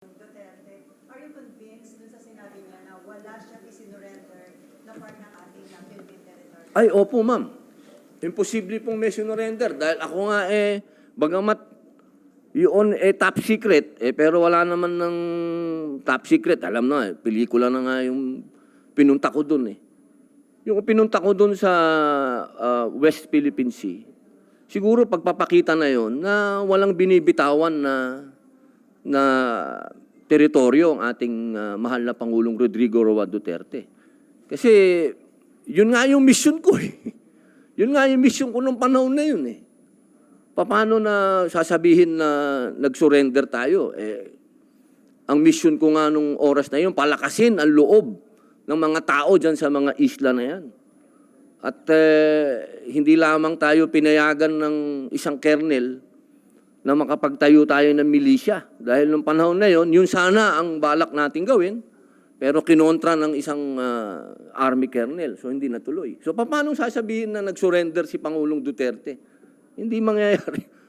Duterte, are you convinced dun sa sinabi niya na wala siyang isinurrender na part ng ating uh, Philippine territory? Ay, opo, ma'am. Imposible pong may sinurrender. Dahil ako nga eh, bagamat yun eh top secret, eh, pero wala naman ng top secret. Alam na eh, pelikula na nga yung pinunta ko dun eh. Yung pinunta ko dun sa ah, West Philippine Sea, siguro pagpapakita na yon na walang binibitawan na na teritoryo ang ating ah, mahal na Pangulong Rodrigo Roa Duterte. Kasi yun nga yung mission ko eh. Yun nga yung mission ko nung panahon na yun eh. Paano na sasabihin na nag-surrender tayo? Eh, ang mission ko nga nung oras na yun, palakasin ang loob ng mga tao dyan sa mga isla na yan. At eh, hindi lamang tayo pinayagan ng isang kernel na makapagtayo tayo ng milisya. Dahil nung panahon na yon, yun sana ang balak nating gawin, pero kinontra ng isang ah, army colonel. So hindi natuloy. So paano sasabihin na nag-surrender si Pangulong Duterte? Hindi mangyayari.